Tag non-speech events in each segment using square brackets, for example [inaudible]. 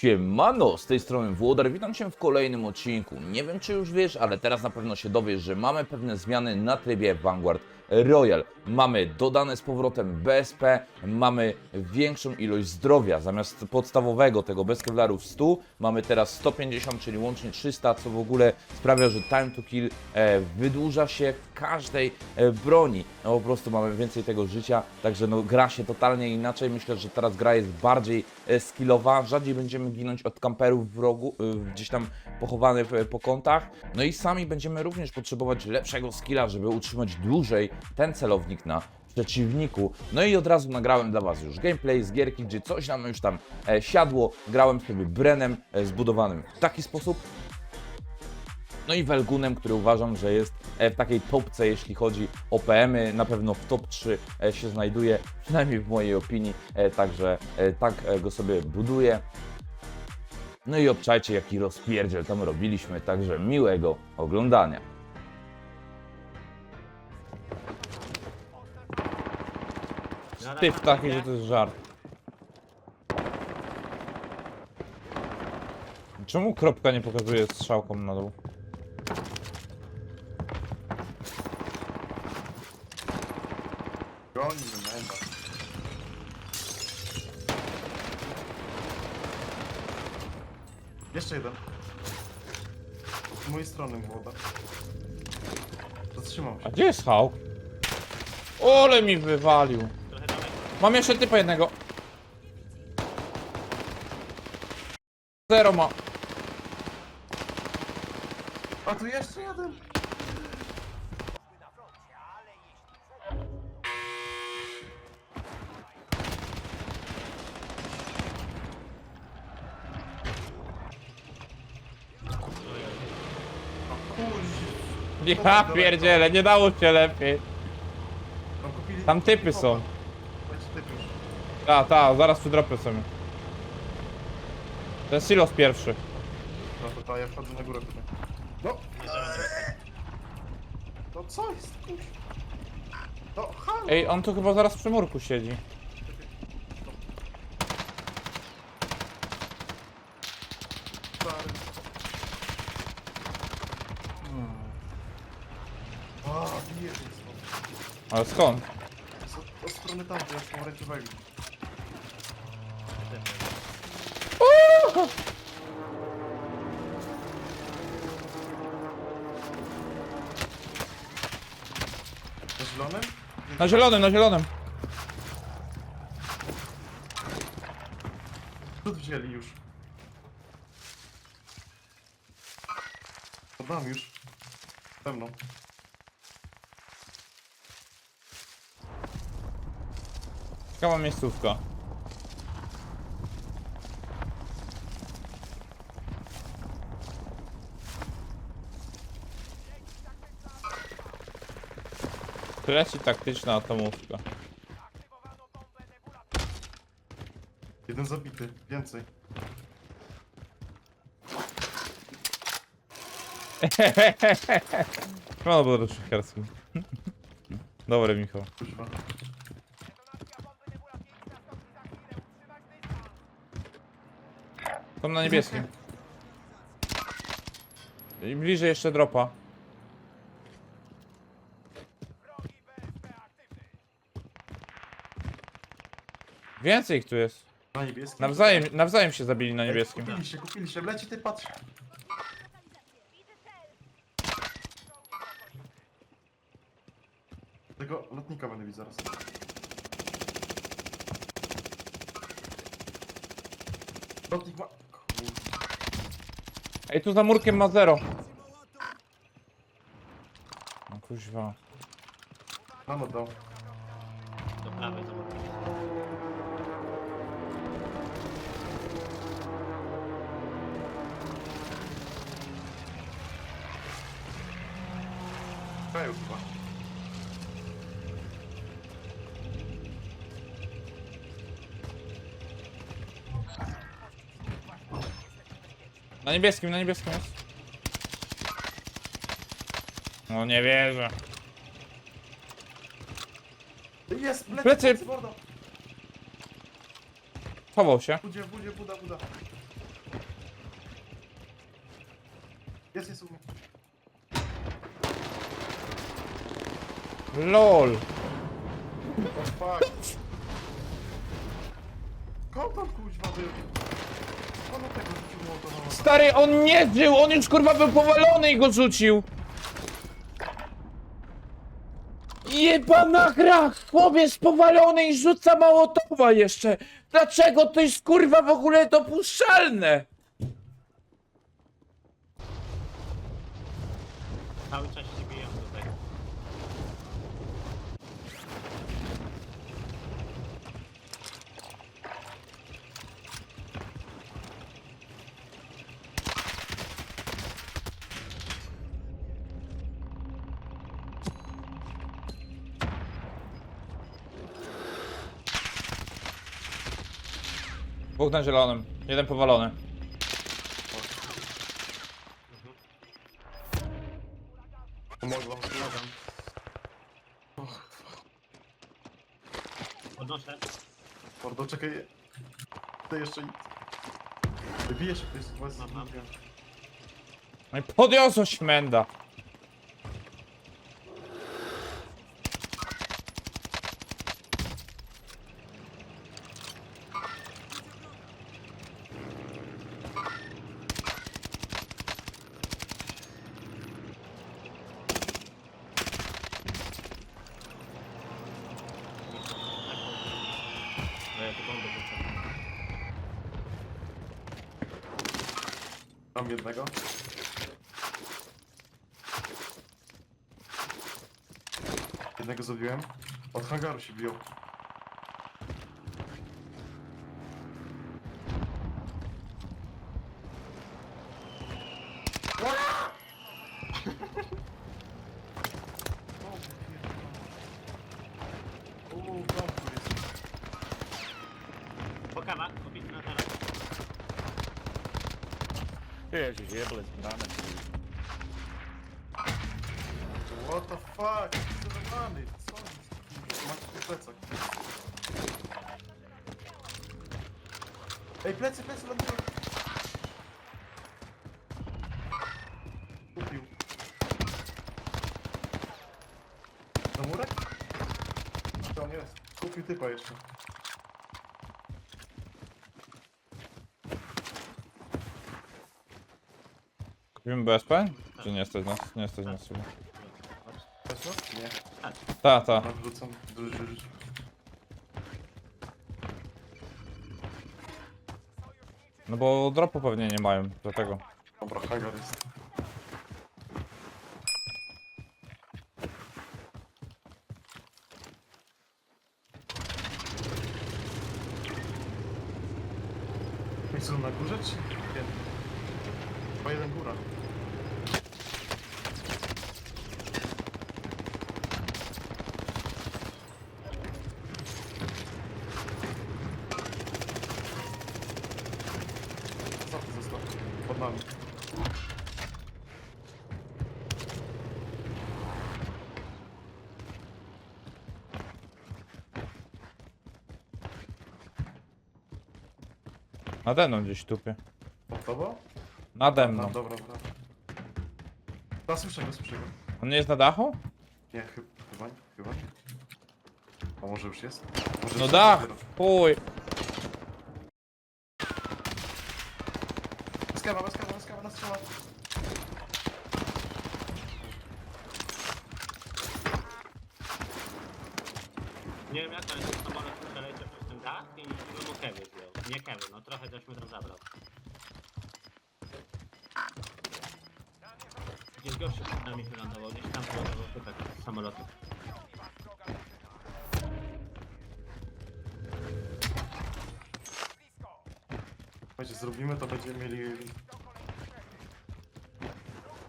Siemano, z tej strony Włodar, witam Cię w kolejnym odcinku. Nie wiem czy już wiesz, ale teraz na pewno się dowiesz, że mamy pewne zmiany na trybie Vanguard Royal. Mamy dodane z powrotem BSP, mamy większą ilość zdrowia. Zamiast podstawowego tego bez kevlarów 100, mamy teraz 150, czyli łącznie 300, co w ogóle sprawia, że time to kill e, wydłuża się w każdej e, broni. No po prostu mamy więcej tego życia, także no gra się totalnie inaczej. Myślę, że teraz gra jest bardziej e, skillowa, rzadziej będziemy ginąć od kamperów w rogu, gdzieś tam pochowanych po kątach. No i sami będziemy również potrzebować lepszego skilla, żeby utrzymać dłużej ten celownik na przeciwniku. No i od razu nagrałem dla Was już gameplay z gierki, gdzie coś nam już tam e, siadło. Grałem sobie Brenem e, zbudowanym w taki sposób, no i Welgunem, który uważam, że jest e, w takiej topce, jeśli chodzi o PM-y, na pewno w top 3 e, się znajduje, [laughs] przynajmniej w mojej opinii, także tak go sobie buduję. No i obczajcie, jaki rozpierdziel tam robiliśmy, także miłego oglądania. Ty w taki, że to jest żart. Czemu kropka nie pokazuje strzałką na dół? Goni menda. Jeszcze jeden. Z mojej strony młoda. Zatrzymał się. A gdzie jest Hawk? Ole mi wywalił. Mam jeszcze typa jednego. Zero ma. A tu jeszcze jeden! Ja pierdzielę, nie dało się lepiej. Tam typy są. Ta, ta, zaraz tu dropię sobie. Ten silos pierwszy. No to ta, ja wchodzę na górę tutaj. No! To co jest, kurz? No, halo! Ej, on tu chyba zaraz przy murku siedzi. Stary. A, bije mnie stąd. Ale skąd? Z, od strony tam, gdzie jest pomarańczowego. Na zielonym? Na zielonym, na zielonym. Tu wzięli już. Oddam już. Pewno. Ciekawa miejscówka. Leci taktyczna atomówka. Jeden zabity. Więcej. [laughs] No, był ruszykarski. [laughs] Dobry, Michał. Tam na niebieskim. I bliżej jeszcze dropa. Więcej ich tu jest. Na niebieskim? Nawzajem, nawzajem się zabili na niebieskim. Kupili się, kupili się. Leci ty, patrz. Tego lotnika będę widzieć zaraz. Lotnik ma... Kurde. Ej, tu za murkiem ma zero. No kuźwa. Nam oddał. kraju chyba. Na niebieskim, na niebieskim jest. No nie wierzę. Jest, plecy, Chował się. Budzie, budzie, buda, buda. Jest, jest u. LOL. Oh fuck. Koło tam kuźwa był? Ono tego rzucił młotowa. Stary, on nie żył, on już kurwa był powalony i go rzucił. Jebana gra, chłopiec powalony i rzuca małotowa jeszcze. Dlaczego to jest kurwa w ogóle dopuszczalne? Cały czas się biją tutaj. Dwóch na zielonym, jeden powalony. Pomogłam. Pomagam. Podnoszę. Mordo, czekaj. Ty jeszcze... Wybije się ktoś z was. Mam, mam. No i podniosło śmęda. No ja tu bombę rzucę. Mam jednego. Jednego zabiłem. Od hangaru się biją. Uuu, tam tu jest. Pokawa, obity na teraz. Jezus, jeblet, banane. What the fuck? Co za rany? Co? Macie tu plecak. Ej, plecy, plecy lądują. Kupił. Na murek? Tam jest. Kupił typa jeszcze. Kupimy BSP? Czy nie jesteś nas? Nie jesteś nas? Nie. Ta, ta. No bo dropu pewnie nie mają, dlatego. Dobra, hangar jest. I co, na górze czy nie? Chyba jeden góra. Co ty został? Nami. Nade mną gdzieś tupie. Pod tobą? Nade No, mną. dobra, dobra. A, słyszę go, słyszę go. On nie jest na dachu? Nie, chyba, chyba, nie, chyba nie. A może już jest? Może No już dach! dopiero. Chuj! Kawa, bez kawa, bez kawa, na strzała. Nie wiem jak, ale ten samolot przeleciał przez ten dach i mu kewy zdjął. Nie kewy, no trochę też mi tam zabrał. Gdzieś gorszy przed nami wylądował, gdzieś tam wylądował typek z samolotu. Zrobimy to, będziemy mieli...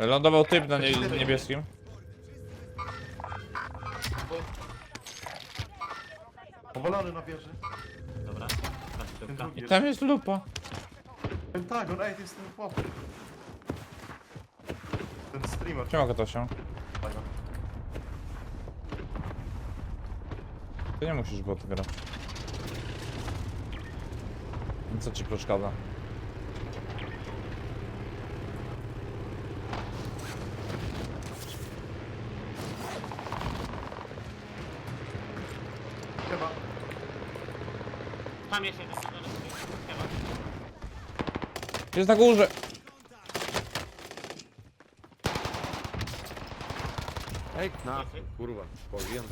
Lądował typ na nie niebieskim. Powalony na wieży. Dobra, Ten patrzcie, drugi I jest. tam jest lupa. Pentagon, ej, to jest ten chłop. Ten streamer. To się? Tego. Ty nie musisz bot grać. Co ci przeszkadza? Tam jeszcze jeden, zaraz Kewa. Jest na górze. Ej, na, kurwa, powiem.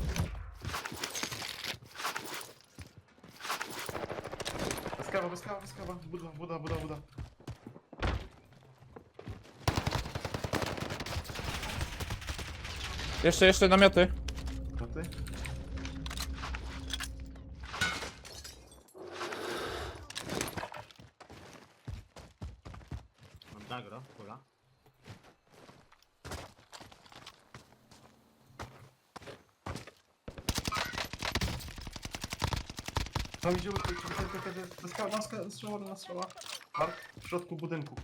Bez kawa, bez kawa, bez kawa. Buda, buda, buda, buda. Jeszcze, jeszcze namioty. No ty? Mam dagro, kula. Tam idzie strzała, na strzała, na strzała. Mark, w środku budynku.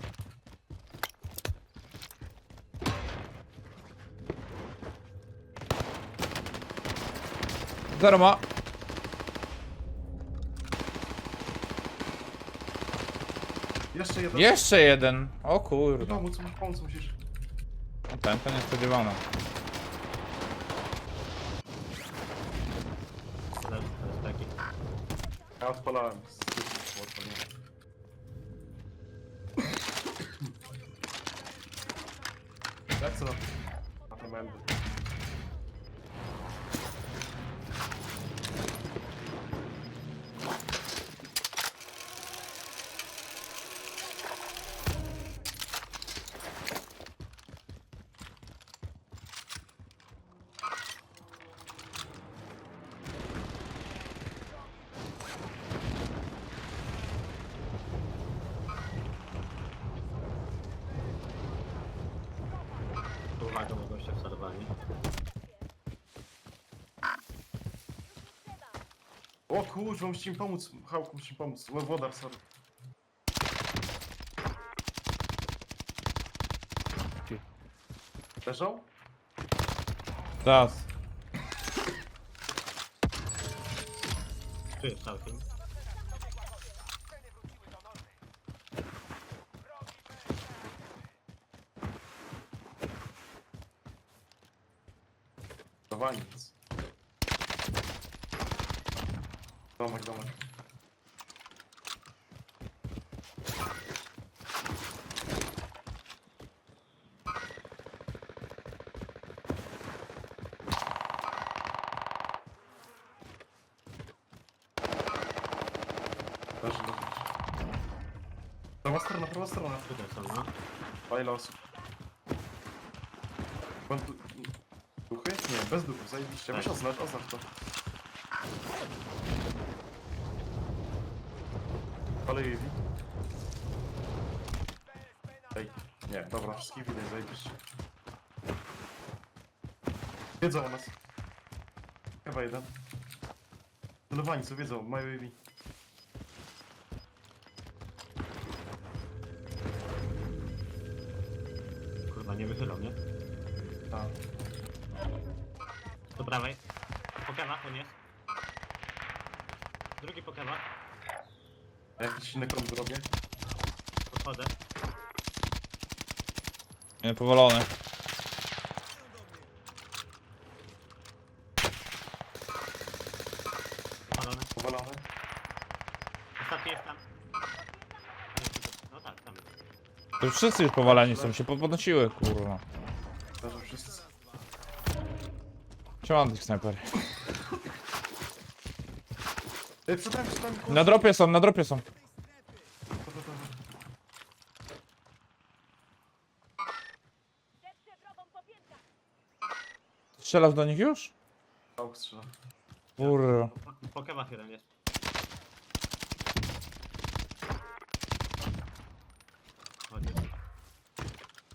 Zero ma. Jeszcze jeden. Jeszcze jeden. O kurde. Pomóc, musisz pomóc, musisz. Ten to niespodziewane. Leży, to jest taki. Ja odpalałem. z odpaliłem. Uwaga, bo gościa wsadowali. O kurwa, musisz im pomóc. Hałku, musisz im pomóc. Łe- Wodar, sorry. Leżał? Teraz. Tu jest całkiem. Dawaj nic. Domek, domek. Leży, leży. Prawa strona, prawa strona. Tutaj są, no. A ile osób? Pan du... Duchy? Nie, bez duchów, zajebiście. Weź Tak. oznacz, oznacz to. Ale Ewi. Ej, nie, dobra, wszystkich widać, zajebiście. Wiedzą o nas. Chyba jeden. Celowani, co wiedzą, mają Ewi. Kurwa, nie wychylał, nie? Do prawej. Po kewach on jest. Drugi po kewach. Jakiś inny kąt zrobię. Podchodzę. Nie, powolony. Palony. Powalony. Ostatni jest tam. No tak, tam jest. To już wszyscy już powalani są, się po- podnosiły, kurwa. Siema tych. Ej, nami, kurwa. Na dropie są, na dropie są. Strzelasz do nich już? Czołg strzela. Kurwa. Po, po kewach jeden jest.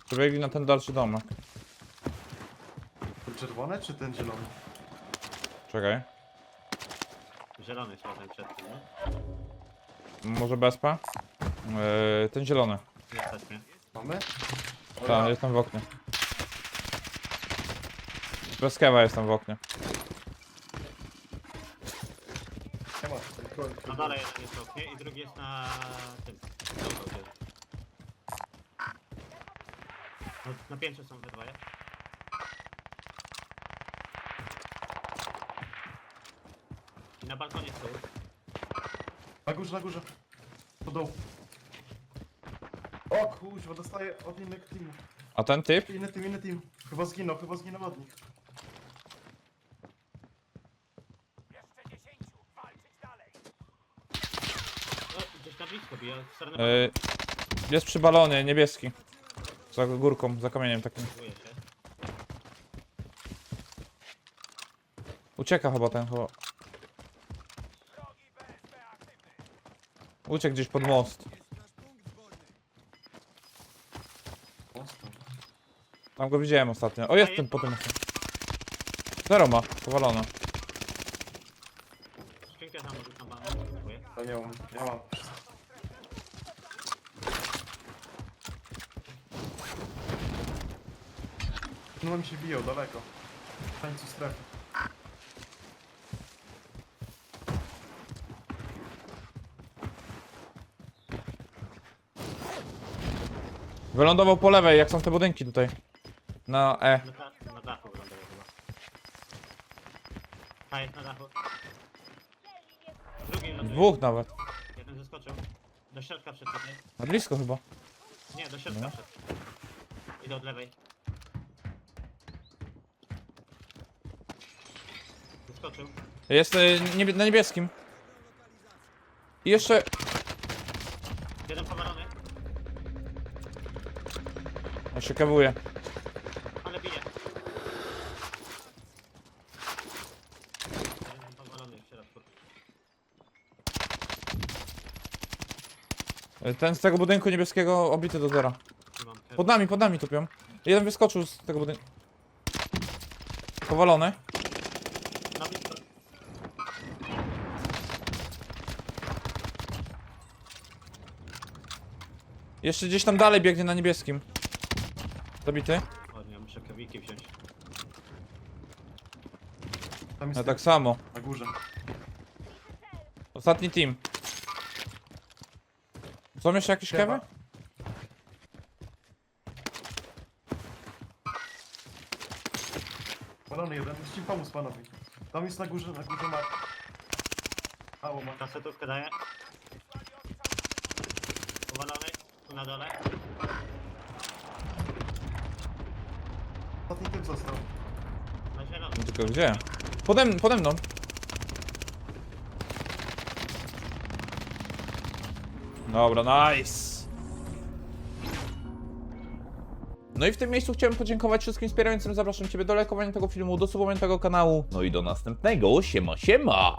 Przebiegli na ten dalszy domek. Ten czerwony czy ten zielony? Czekaj. Zielony jest razem przed tym, nie? Może bezpa? Yy, ten zielony. Jesteśmy. Mamy? Tam, ja. jestem w oknie. Bez kewa jestem w oknie. Nie ma. Na dole jeden jest w oknie i drugi jest na tym. Dobra, gdzie? Na, na piętrze są we dwoje. I na balkonie są. Na górze, na górze. Do dołu. O kuźwa, dostaję od innych teamów. A ten typ? Inny team, inny team. Chyba zginął, chyba zginął od nich. O, gdzieś na blisko bije, w stronę Yy, jest przy balonie, niebieski. Za górką, za kamieniem takim. Się. Ucieka chyba ten, chyba. Uciekł gdzieś pod most. Tam go widziałem ostatnio. O, jest ten po tym. Zero ma, powalone. Skrzynkę. Ja nie mam, mam. No mi się biją daleko. W końcu strefy. Wylądował po lewej, jak są te budynki tutaj. Na E. Na, da- na dachu wylądował chyba. A, jest na dachu. Drugi ląduje. Dwóch nawet. Jeden zeskoczył. Do środka wszedł tutaj. Na blisko chyba. Nie, do środka No. wszedł. Idę od lewej. Zeskoczył. Jest y, niebie na niebieskim. I jeszcze... Jeden powalony, Ja się kawuję. ale bije. Powalony Ten z tego budynku niebieskiego obity do zera. Pod nami, pod nami tupią. Jeden wyskoczył z tego budynku. Powalony. Na blisko. Jeszcze gdzieś tam dalej biegnie na niebieskim. Zabity. O nie, muszę kewiki wziąć. Tam jest No typ tak samo. na górze. Ostatni team. Są jeszcze jakieś kewy? Palony jeden, musicie pomóc panowi. Tam jest na górze, na górze ma... Mało ma. Kasetówkę daję. Powalony, tu na dole. Ostatni typ został. Na zielono. Tylko gdzie? Pode, pode mną. Dobra, nice. No i w tym miejscu chciałem podziękować wszystkim wspierającym. Zapraszam Ciebie do lajkowania tego filmu, do subowania tego kanału. No i do następnego. Siema, siema.